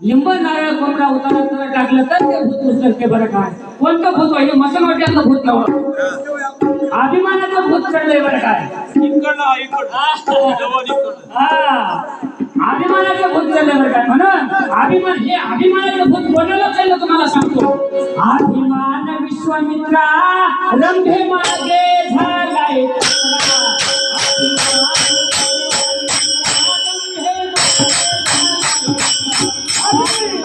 लिंब नारळ कोंबडा उतारा तर टाकलं तर ते भूत उचलते बरं काय कोणतं भूत आहे? मसनवाट्यातलं भूत नव्हतं अभिमानाचं भूत चढलंय बरं काय हा. हा. अभिमानाचं भूत चाललंय बरं काय म्हणून अभिमान हे अभिमानाचं भूत कोणाला चाललं तुम्हाला सांगतो? अभिमान विश्वामित्रा रंभे मागे. I'm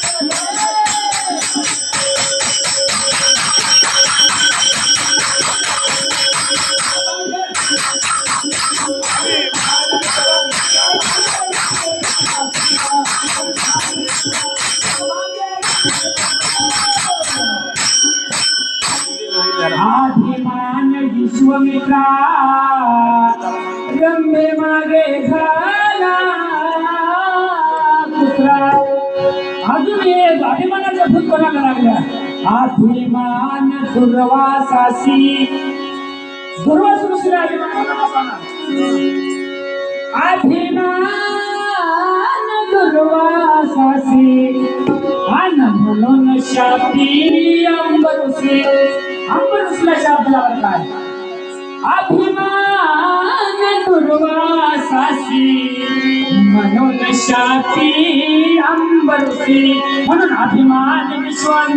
विश्वमित्रा रम्य मागे झाला कुत्रा. अजून एक अभिमानाचा भूत कोणाला लागला अभिमान दुर्वासासी दुर्वास ऋषीला अभिमान अभिमान दुर्वासासी अन म्हणून शापी अंबरुसी अंबरुसला शाप लावत काय अभिमान दुर्वासासी म्हणून शापी अंबरुसी म्हणून अभिमान विश्वान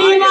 Medina